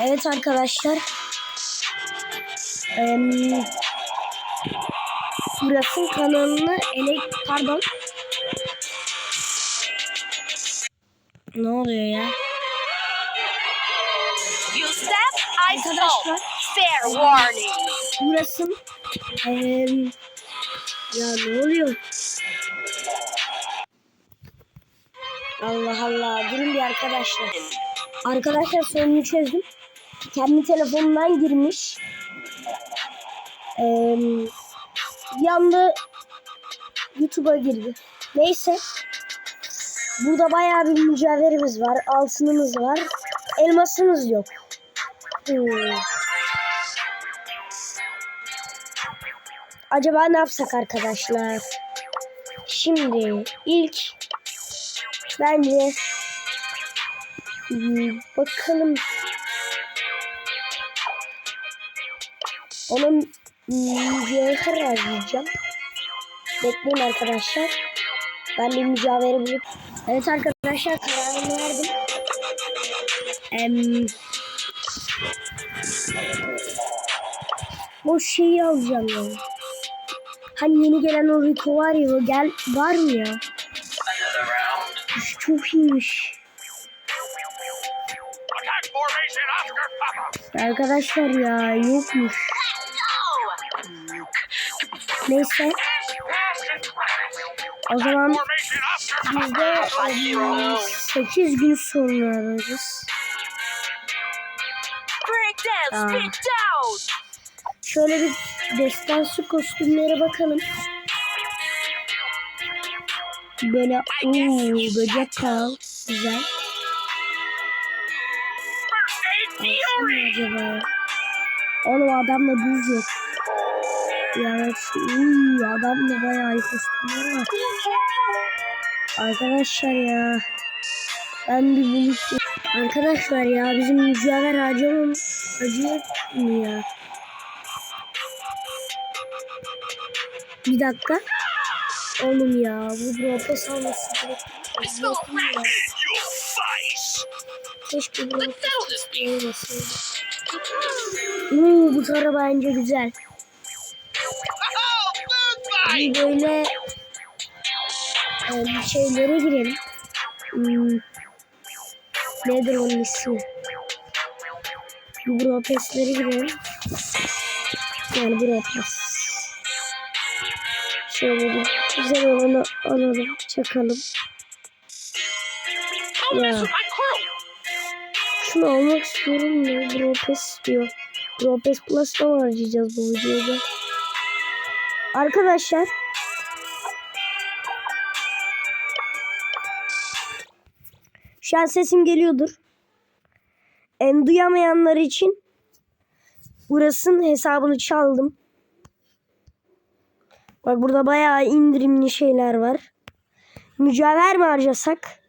Evet arkadaşlar. Eee Burasın kanalını ele pardon. Ne oluyor ya? You step, I stop. Fair warning. burasın eee ya ne oluyor? Allah Allah durun bir arkadaşlar. Arkadaşlar sorunu çözdüm. Kendi telefonundan girmiş. Eee bir anda YouTube'a girdi. Neyse. Burada bayağı bir mücevherimiz var. Altınımız var. Elmasımız yok. Hmm. Acaba ne yapsak arkadaşlar? Şimdi ilk bence hmm, bakalım onun mücevher harcayacağım. Bekleyin arkadaşlar. Ben bir mücevheri bulup Evet arkadaşlar kararımı verdim. Em, o şeyi alacağım ya. Hani yeni gelen o Rico var ya o gel var mı ya? Çok iyiymiş. Arkadaşlar ya yokmuş. Neyse o zaman biz de 8 gün sonra down. Şöyle bir destansı kostümlere bakalım. Böyle uuu böcek kal. Güzel. Acaba? Oğlum adamda buz yok. Yani uuu adamda bayağı iyi var. Arkadaşlar ya. Ben bir bulut Arkadaşlar ya bizim mücevher harcamam acıyor mu ya? Bir dakika. Oğlum ya bu Bropes alması gerekiyor. Keşke Bropes olmasaydı. Uuu bu tara bence güzel. Bir böyle e, şeylere girelim. Hmm, nedir onun ismi? Bu Bropes'lere girelim. Yani Bropes. Şöyle bir güzel olanı alalım, çakalım. Ya. Şunu almak istiyorum da Bropes diyor. Bropes Plus'ta mı harcayacağız bu videoda? Arkadaşlar Şu an sesim geliyordur. En duyamayanlar için burasının hesabını çaldım. Bak burada bayağı indirimli şeyler var. Mücevher mi harcasak?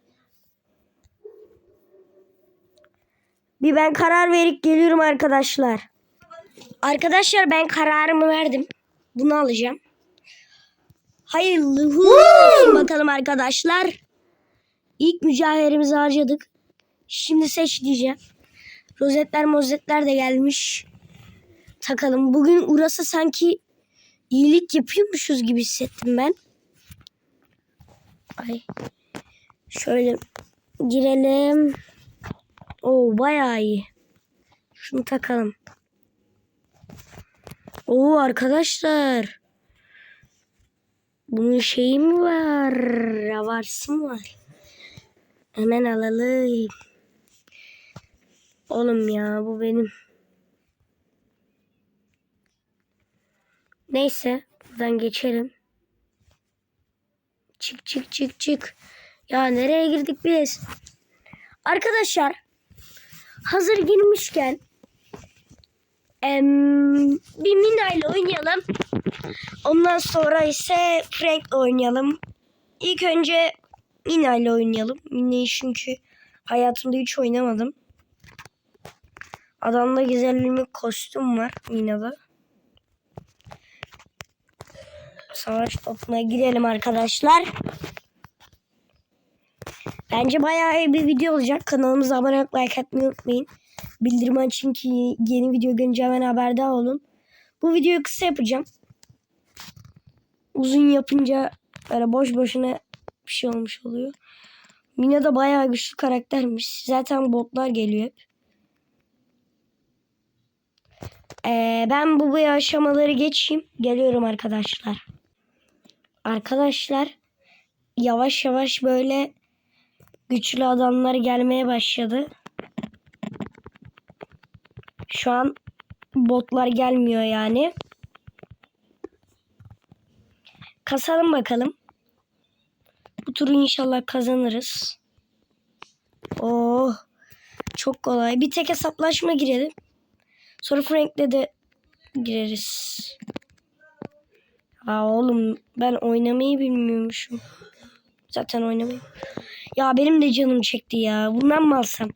Bir ben karar verip geliyorum arkadaşlar. Arkadaşlar ben kararımı verdim. Bunu alacağım. Hayırlı olsun bakalım arkadaşlar. İlk mücevherimizi harcadık. Şimdi seç diyeceğim. Rozetler mozetler de gelmiş. Takalım. Bugün Uras'a sanki iyilik yapıyormuşuz gibi hissettim ben. Ay. Şöyle girelim. Oo bayağı iyi. Şunu takalım. Oo arkadaşlar. Bunun şeyi mi var? Ravarsı mı var? Hemen alalım. Oğlum ya bu benim. Neyse buradan geçelim. Çık çık çık çık. Ya nereye girdik biz? Arkadaşlar hazır girmişken em, bir Mina ile oynayalım. Ondan sonra ise Frank oynayalım. İlk önce Mina ile oynayalım. Mina'yı çünkü hayatımda hiç oynamadım. Adamda güzel kostüm var Mina'da. Savaş topuna girelim arkadaşlar. Bence bayağı iyi bir video olacak. Kanalımıza abone olmayı like atmayı unutmayın. Bildirim açın ki yeni video görünce hemen haberdar olun. Bu videoyu kısa yapacağım. Uzun yapınca böyle boş boşuna bir şey olmuş oluyor. Mina da bayağı güçlü karaktermiş. Zaten botlar geliyor hep. Ee, ben bu, bu aşamaları geçeyim. Geliyorum arkadaşlar. Arkadaşlar yavaş yavaş böyle güçlü adamlar gelmeye başladı. Şu an botlar gelmiyor yani. Kasalım bakalım. Bu turu inşallah kazanırız. Oh. Çok kolay. Bir tek hesaplaşma girelim. Sonra Frank'le de gireriz. Aa oğlum ben oynamayı bilmiyormuşum. Zaten oynamayı. Ya benim de canım çekti ya. Bundan mı alsam?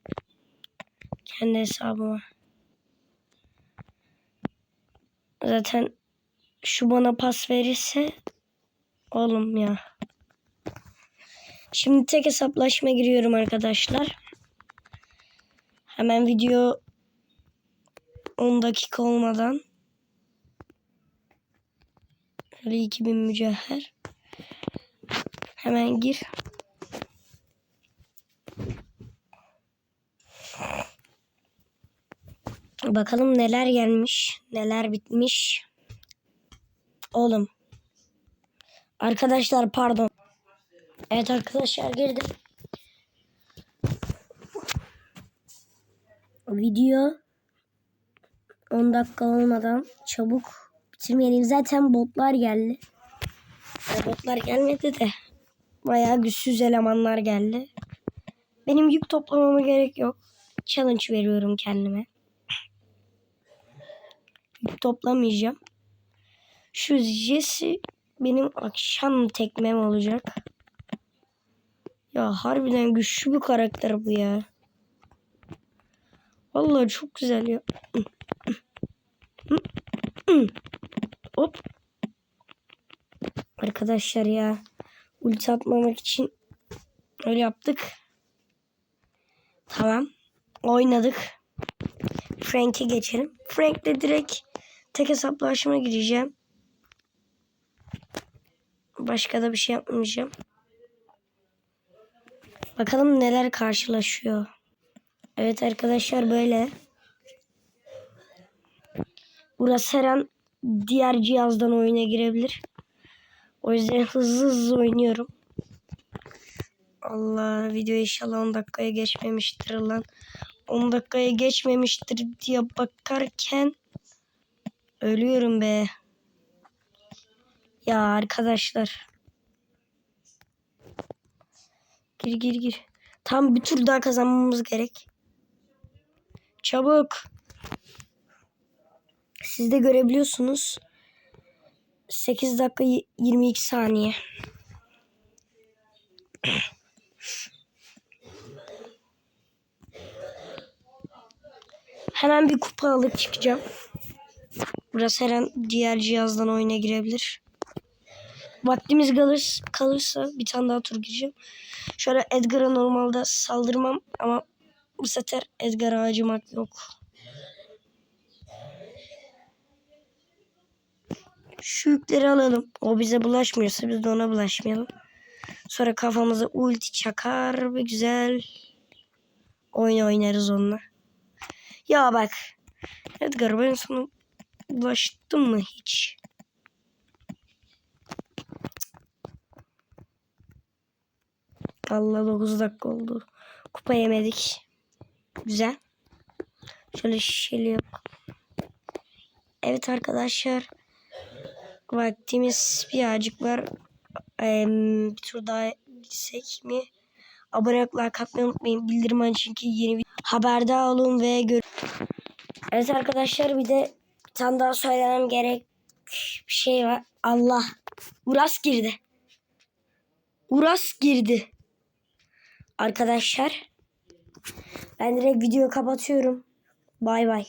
Kendi hesabıma. Zaten şu bana pas verirse oğlum ya. Şimdi tek hesaplaşma giriyorum arkadaşlar. Hemen video 10 dakika olmadan Şöyle 2000 mücevher. Hemen gir. Bakalım neler gelmiş, neler bitmiş. Oğlum. Arkadaşlar pardon. Evet arkadaşlar girdim. Video 10 dakika olmadan çabuk bitirmeyelim. Zaten botlar geldi. Ya botlar gelmedi de bayağı güçsüz elemanlar geldi. Benim yük toplamama gerek yok. Challenge veriyorum kendime. Yük toplamayacağım. Şu Jesse benim akşam tekmem olacak. Ya harbiden güçlü bir karakter bu ya. Vallahi çok güzel ya. Hop. Arkadaşlar ya. Ulti atmamak için öyle yaptık. Tamam. Oynadık. Frank'e geçelim. Frank'le direkt tek hesaplaşma gireceğim. Başka da bir şey yapmayacağım. Bakalım neler karşılaşıyor. Evet arkadaşlar böyle. Burası her an diğer cihazdan oyuna girebilir. O yüzden hızlı hızlı oynuyorum. Allah video inşallah 10 dakikaya geçmemiştir lan. 10 dakikaya geçmemiştir diye bakarken ölüyorum be. Ya arkadaşlar. Gir gir gir. Tam bir tur daha kazanmamız gerek. Çabuk. Siz de görebiliyorsunuz. 8 dakika y- 22 saniye. Hemen bir kupa alıp çıkacağım. Burası her an diğer cihazdan oyuna girebilir. Vaktimiz kalır, kalırsa bir tane daha tur gireceğim. Şöyle Edgar'a normalde saldırmam ama bu sefer Edgar'a acımak yok. Şu yükleri alalım. O bize bulaşmıyorsa biz de ona bulaşmayalım. Sonra kafamıza ulti çakar ve güzel oyun oynarız onunla. Ya bak. Edgar ben sana bulaştım mı hiç? Allah 9 dakika oldu. Kupa yemedik. Güzel. Şöyle şişeli yap. Evet arkadaşlar. Vaktimiz birazcık var. Ee, bir tur daha gitsek mi? Abone olup like atmayı unutmayın. Bildirim açın ki yeni bir haberdar olun ve gör. Evet arkadaşlar bir de bir daha söylemem gerek bir şey var. Allah. Uras girdi. Uras girdi. Arkadaşlar ben direkt videoyu kapatıyorum. Bay bay.